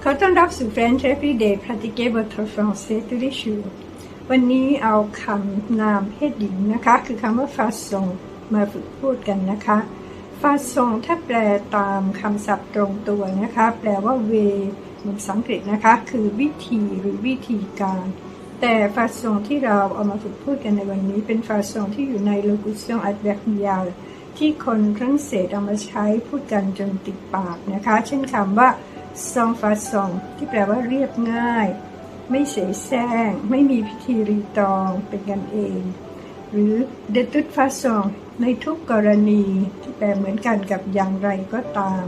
เขอต้อนรับสู่ French Everyday Pratiquer votre français tous les jours วันนี้เอาคำนามเพศหญิงนะคะ คือคำว่า façon มาฝึกพูดกันนะคะ façon ถ้าแปลตามคำศัพท์ตรงตัวนะคะ แปลว่า way เหมือนภาษาอังกฤษนะคะ คือวิธีหรือวิธีการ แต่ฟาซงที่เราเอามาฝึกพูดกันในวันนี้ เป็นฟาซงที่อยู่ใน locution adverbial ที่คนฝรั่งเศสเอามาใช้พูดกันจนติดปากนะคะ เช่นคำว่า ซองฟาซอง ที่แปลว่าเรียบง่าย ไม่เสแสร้ง ไม่มีพิธีรีตองเป็นกันเอง หรือ de toute façon ในทุกกรณีที่แปลเหมือนกันกับอย่างไรก็ตาม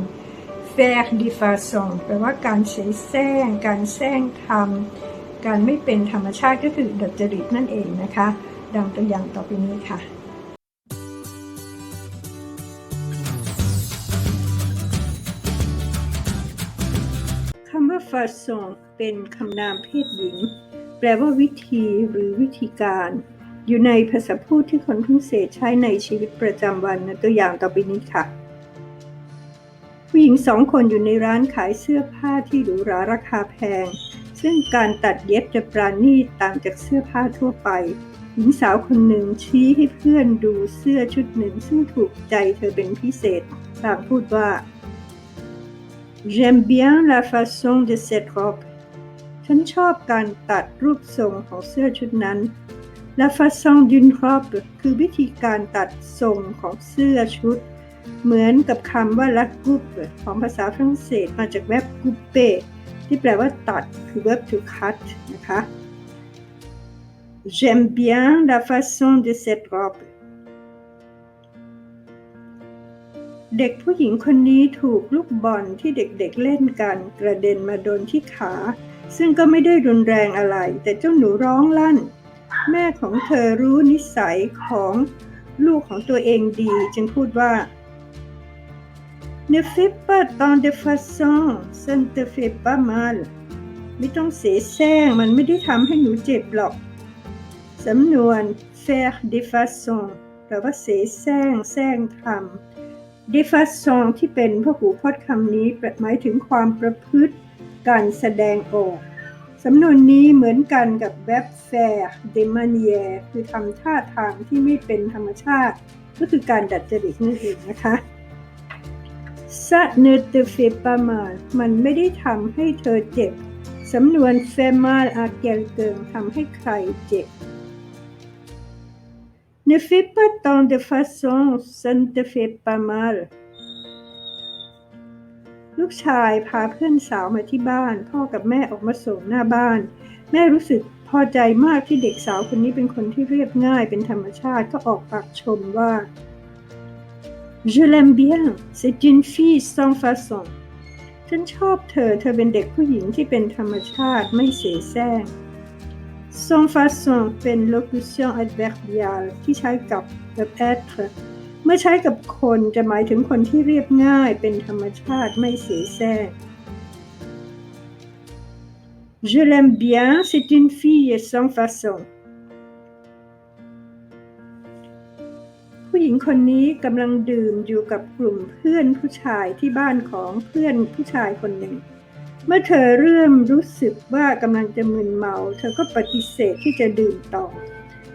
faire de façon แปลว่าการเสแสร้ง การแสร้งทำการไม่เป็นธรรมชาติก็คือดัดจริตนั่นเองนะคะ ดังตัวอย่างต่อไปนี้ค่ะ ว่า façon เป็นคำนามเพศหญิง แปลว่าวิธีหรือวิธีการ อยู่ในภาษาพูดที่คนทุ่งเศษใช้ในชีวิตประจำวันนะตัวอย่างต่อไปนี้ค่ะ ผู้หญิงสองคนอยู่ในร้านขายเสื้อผ้าที่หรูหราราคาแพง ซึ่งการตัดเย็บจะปราณีตต่างจากเสื้อผ้าทั่วไปหญิงสาวคนหนึ่งชี้ให้เพื่อนดูเสื้อชุดหนึ่งซึ่งถูกใจเธอเป็นพิเศษพลางพูดว่า J'aime bien la façon de cette robe ฉันชอบการตัดรูปทรงของเสื้อชุดนั้น La façon d'une robe คือวิธีการตัดทรงของเสื้อชุด เหมือนกับคำว่าละกุปของภาษาฝรั่งเศสมาจากแวบกุปเปที่แปลว่าตัดคือ verb to cut นะคะ J'aime bien la façon de cette robe เด็กผู้หญิงคนนี้ถูกลูกบอลที่เด็กๆเล่นกันกระเด็นมาโดนที่ขา ซึ่งก็ไม่ได้รุนแรงอะไร แต่เจ้าหนูร้องลั่น แม่ของเธอรู้นิสัยของลูกของตัวเองดี จึงพูดว่า Ne fais pas tant de façon ça ne te fait pas mal ไม่ต้องเสแสร้งมันไม่ได้ทำให้หนูเจ็บหรอก สำนวน faire de façon แปลว่าเสแสร้งแสร้งทำ de façon ที่เป็นพหูพจน์คำนี้หมายถึงความประพฤติการแสดงออกสำนวนนี้เหมือนกันกับ verb faire de manière คือทำท่าทางที่ไม่เป็นธรรมชาติ ก็คือการดัดจริตนั่นเองนะคะ ça ne te fait pas mal มันไม่ได้ทำให้เธอเจ็บ สำนวน fait mal à quelqu'un ทำให้ใครเจ็บ Ne fais pas tant de façon ça ne te fait pas mal ลูกชายพาเพื่อนสาวมาที่บ้าน พ่อกับแม่ออกมาส่งหน้าบ้าน แม่รู้สึกพอใจมากที่เด็กสาวคนนี้เป็นคนที่เรียบง่ายเป็นธรรมชาติก็ออกปากชมว่า Je l'aime bien c'est une fille sans façon ฉันชอบเธอ เธอเป็นเด็กผู้หญิงที่เป็นธรรมชาติไม่เสแสร้ง sans façon เป็น locution adverbiale ที่ใช้กับ verb être เมื่อใช้กับคนจะหมายถึงคนที่เรียบง่ายเป็นธรรมชาติไม่เสแสร้ง Je l'aime bien c'est une fille sans façon ผู้หญิงคนนี้กำลังดื่มอยู่กับกลุ่มเพื่อนผู้ชายที่บ้านของเพื่อนผู้ชายคนหนึ่ง เมื่อเธอเริ่มรู้สึกว่ากำลังจะมึนเมา เธอก็ปฏิเสธที่จะดื่มต่อ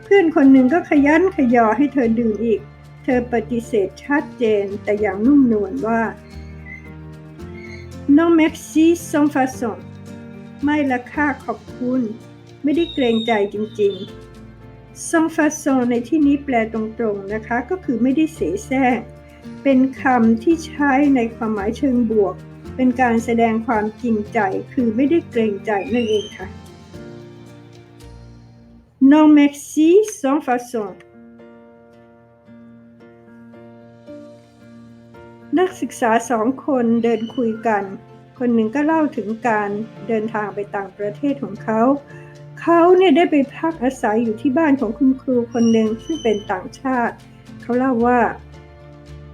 เพื่อนคนหนึ่งก็ขยันขยอให้เธอดื่มอีก เธอปฏิเสธชัดเจนแต่อย่างนุ่มนวลว่า non merci sans façon ไม่ละค่าขอบคุณ ไม่ได้เกรงใจจริงๆ sans façon ในที่นี้แปลตรงๆนะคะ ก็คือไม่ได้เสแสร้งเป็นคำที่ใช้ในความหมายเชิงบวก เป็นการแสดงความจริงใจคือไม่ได้เกรงใจนั่นเองค่ะ non merci sans façon นักศึกษาสองคนเดินคุยกัน คนหนึ่งก็เล่าถึงการเดินทางไปต่างประเทศของเขา เขาเนี่ยได้ไปพักอาศัยอยู่ที่บ้านของคุณครูคนหนึ่งซึ่งเป็นต่างชาติ เขาเล่าว่า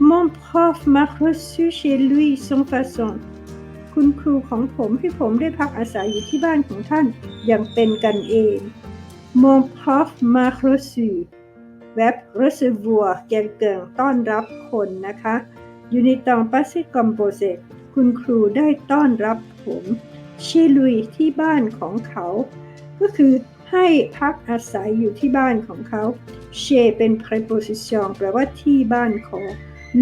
Mon prof m'a reçu chez lui sans façon คุณครูของผมให้ผมได้พักอาศัยอยู่ที่บ้านของท่านอย่างเป็นกันเอง Mon prof m'a reçu แวบ recevoir quelqu'un ต้อนรับคนนะคะอยู่ในตอง passé composé คุณครูได้ต้อนรับผมเชลุยที่บ้านของเขา ก็คือให้พักอาศัยอยู่ที่บ้านของเขาเชเป็น preposition แปลว่าที่บ้านของ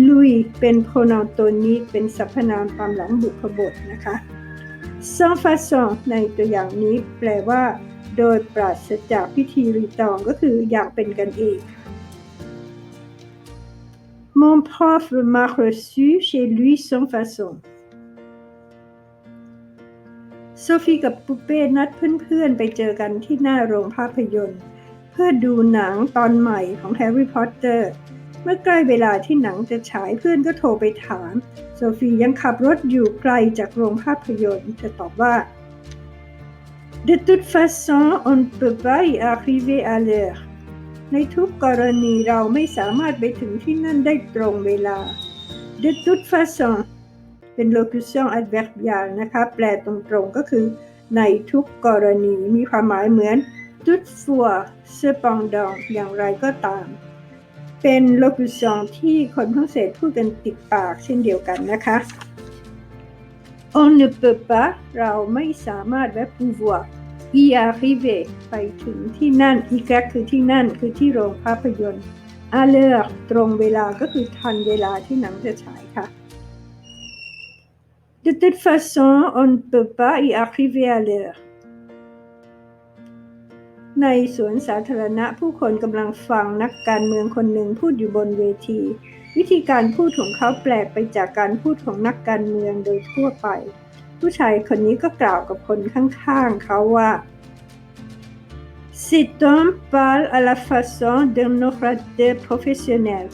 ลุยเป็น pronoun ตัวนี้เป็นสรรพนามตามหลังบุพบทนะคะ sans façon ในตัวอย่างนี้แปลว่า โดยปราศจากพิธีรีตองก็คืออย่างเป็นกันเอง Mon prof m'a reçu chez lui sans façon โซฟีกับปุเป้นัดเพื่อนๆ ไปเจอกันที่หน้าโรงภาพยนตร์ เพื่อดูหนังตอนใหม่ของแฮร์รี่พอตเตอร์ เมื่อใกล้เวลาที่หนังจะฉายเพื่อนก็โทรไปถาม โซฟียังขับรถอยู่ไกลจากโรงภาพยนตร์เธอตอบว่า De toute façon on ne peut pas y arriver à l'heure ในทุกกรณีเราไม่สามารถไปถึงที่นั่นได้ตรงเวลา De toute façon เป็น locution adverbiale นะคะ แปลตรงๆก็คือ ในทุกกรณีมีความหมายเหมือน toutefois cependant อย่างไรก็ตาม เป็น locution ที่คนฝรั่งเศสพูดกันติดปากเช่นเดียวกันนะคะ on ne peut pas เราไม่สามารถและ pouvoir y arriver ไปถึงที่นั่น y คือที่นั่นคือที่โรงภาพยนตร์ à l'heure ตรงเวลาก็คือทันเวลาที่หนังจะฉายค่ะ De toute façon on ne peut pas y arriver à l'heure ในสวนสาธารณะผู้คนกำลังฟังนักการเมืองคนหนึ่งพูดอยู่บนเวที วิธีการพูดของเขาแปลกไปจากการพูดของนักการเมืองโดยทั่วไป ผู้ชายคนนี้ก็กล่าวกับคนข้างๆเขาว่า Cet homme parle à la façon d'un orateur professionnel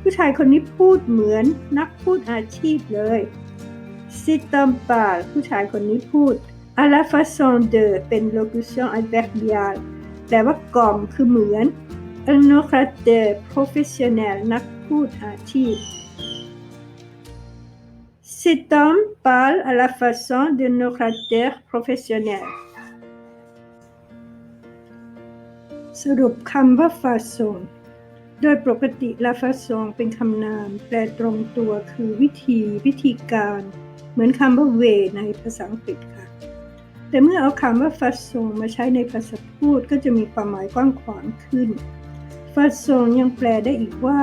ผู้ชายคนนี้พูดเหมือนนักพูดอาชีพเลย Cet homme parle ผู้ชายคนนี้พูด à la façon de เป็น locution adverbiale แปลว่ากล่อมคือเหมือน un orateur professionnel นักพูดอาชีพ Cet homme parle à la façon d'un orateur professionnel สรุปคำว่า façon โดยปกติลาฟาซองเป็นคำนาม แปลตรงตัวคือวิธี วิธีการ เหมือนคำว่า way ในภาษาอังกฤษค่ะ แต่เมื่อเอาคำว่าฟาซงมาใช้ในภาษาพูดก็จะมีความหมายกว้างขวางขึ้นฟาซงยังแปลได้อีกว่า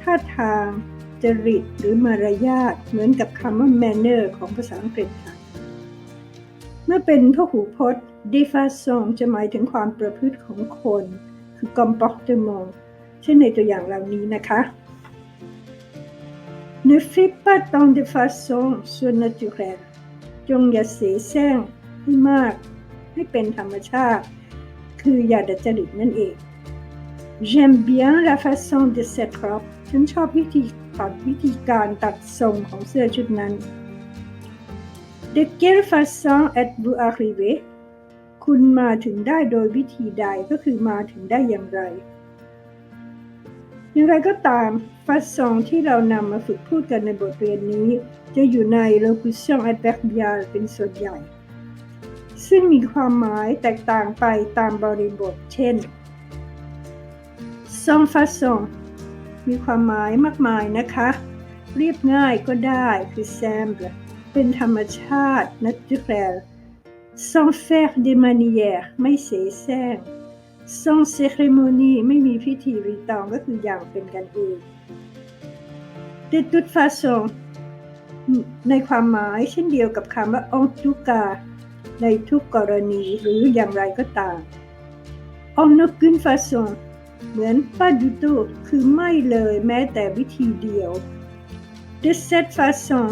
ท่าทาง จริต หรือมารยาทเหมือนกับคำว่า manner ของภาษาอังกฤษค่ะเมื่อเป็นพหูพจน์ de façon จะหมายถึงความประพฤติของคน คือ comportement เช่นในตัวอย่างเหล่านี้นะคะ Ne fais pas tant de façon surnaturelle จงอย่าเสแสร้ง ให้มาก ให้เป็นธรรมชาติ คืออย่าดัดจริตนั่นเอง J'aime bien la façon de cette robe ฉันชอบวิธีตัดวิธีการตัดทรงของเสื้อชุดนั้น De quelle façon êtes-vous arrivé คุณมาถึงได้โดยวิธีใดก็คือมาถึงได้อย่างไร อย่างไรก็ตามฟัสซองที่เรานำมาฝึกพูดกันในบทเรียนนี้ จะอยู่ใน locution adverbial เป็นส่วนใหญ่ ซึ่งมีความหมายแตกต่างไปตามบริบท เช่น sans façon มีความหมายมากมายนะคะ เรียบง่ายก็ได้คือ simple เป็นธรรมชาติ naturel sans faire de manière ไม่เสแสร้ง sans cérémonie ไม่มีพิธีรีตองก็คืออย่างเป็นกันเอง de toute façon ในความหมายเช่นเดียวกับคำว่า en tout cas ในทุกกรณีหรืออย่างไรก็ตาม en aucune façon เหมือน pas du tout คือไม่เลยแม้แต่วิธีเดียว de cette façon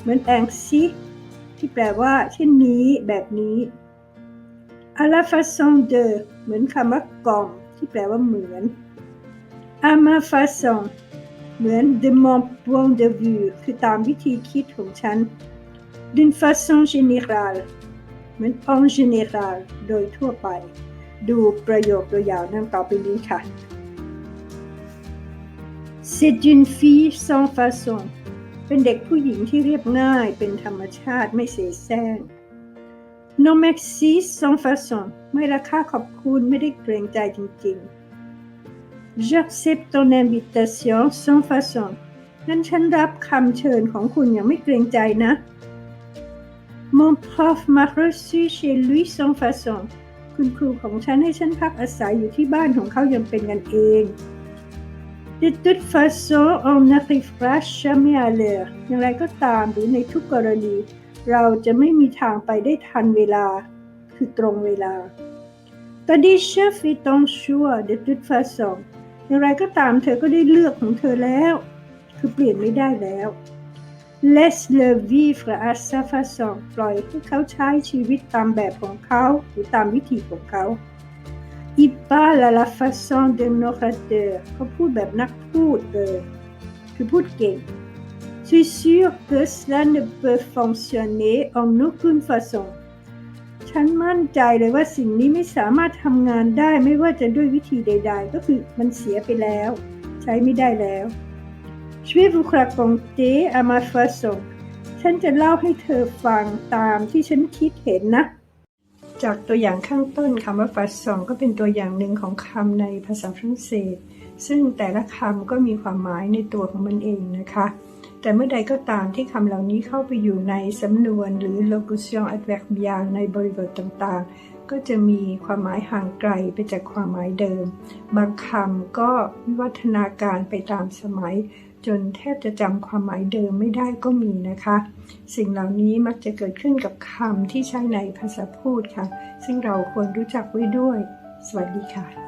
เหมือน ainsi ที่แปลว่า เช่นนี้ แบบนี้ à la façon de เหมือนคำว่ากล่อง ที่แปลว่าเหมือน à ma façon เหมือน de mon point de vue คือตามวิธีคิดของฉัน d'une façon générale เหมือน en général โดยทั่วไป ดูประโยคตัวอย่างดังต่อไปนี้ค่ะ C'est une fille sans façon เป็นเด็กผู้หญิงที่เรียบง่าย เป็นธรรมชาติไม่เสแสร้ง No merci sans façon ไม่ราคาขอบคุณไม่ได้เกรงใจจริงๆ J'accepte ton invitation sans façon งั้นฉันรับคำเชิญของคุณอย่างไม่เกรงใจนะ Mon prof m'a reçu chez lui sans façon คุณครูของฉันให้ฉันพักอาศัยอยู่ที่บ้านของเขายังเป็นกันเอง De toute façon on n'arrivera jamais à l'heure อย่างไรก็ตามหรือในทุกกรณี เราจะไม่มีทางไปได้ทันเวลา คือตรงเวลา Tandis chef est ton choix de toute façon อย่างไรก็ตามเธอก็ได้เลือกของเธอแล้ว คือเปลี่ยนไม่ได้แล้ว Laisse le vivre à sa façon ปล่อยให้เขาใช้ชีวิตตามแบบของเขาหรือตามวิธีของเขา Il parle à la façon d'un orateur เขาพูดแบบนักพูดเลยคือพูดเก่ง Je suis sûr que cela ne peut fonctionner en aucune façon ฉันมั่นใจเลยว่าสิ่งนี้ไม่สามารถทำงานได้ไม่ว่าจะด้วยวิธีใด ๆ ก็คือมันเสียไปแล้ว ใช้ไม่ได้แล้ว Je vais vous raconter à ma façon ฉันจะเล่าให้เธอฟังตามที่ฉันคิดเห็นนะ จากตัวอย่างข้างต้นคำว่า façon ก็เป็นตัวอย่างหนึ่งของคำในภาษาฝรั่งเศส ซึ่งแต่ละคำก็มีความหมายในตัวของมันเองนะคะ แต่เมื่อใดก็ตามที่คำเหล่านี้เข้าไปอยู่ในสำนวนหรือ locution adverbial ในบริบทต่างๆ ก็จะมีความหมายห่างไกลไปจากความหมายเดิม บางคำก็วิวัฒนาการไปตามสมัย จนแทบจะจำความหมายเดิมไม่ได้ก็มีนะคะ สิ่งเหล่านี้มักจะเกิดขึ้นกับคำที่ใช้ในภาษาพูดค่ะ ซึ่งเราควรรู้จักไว้ด้วย สวัสดีค่ะ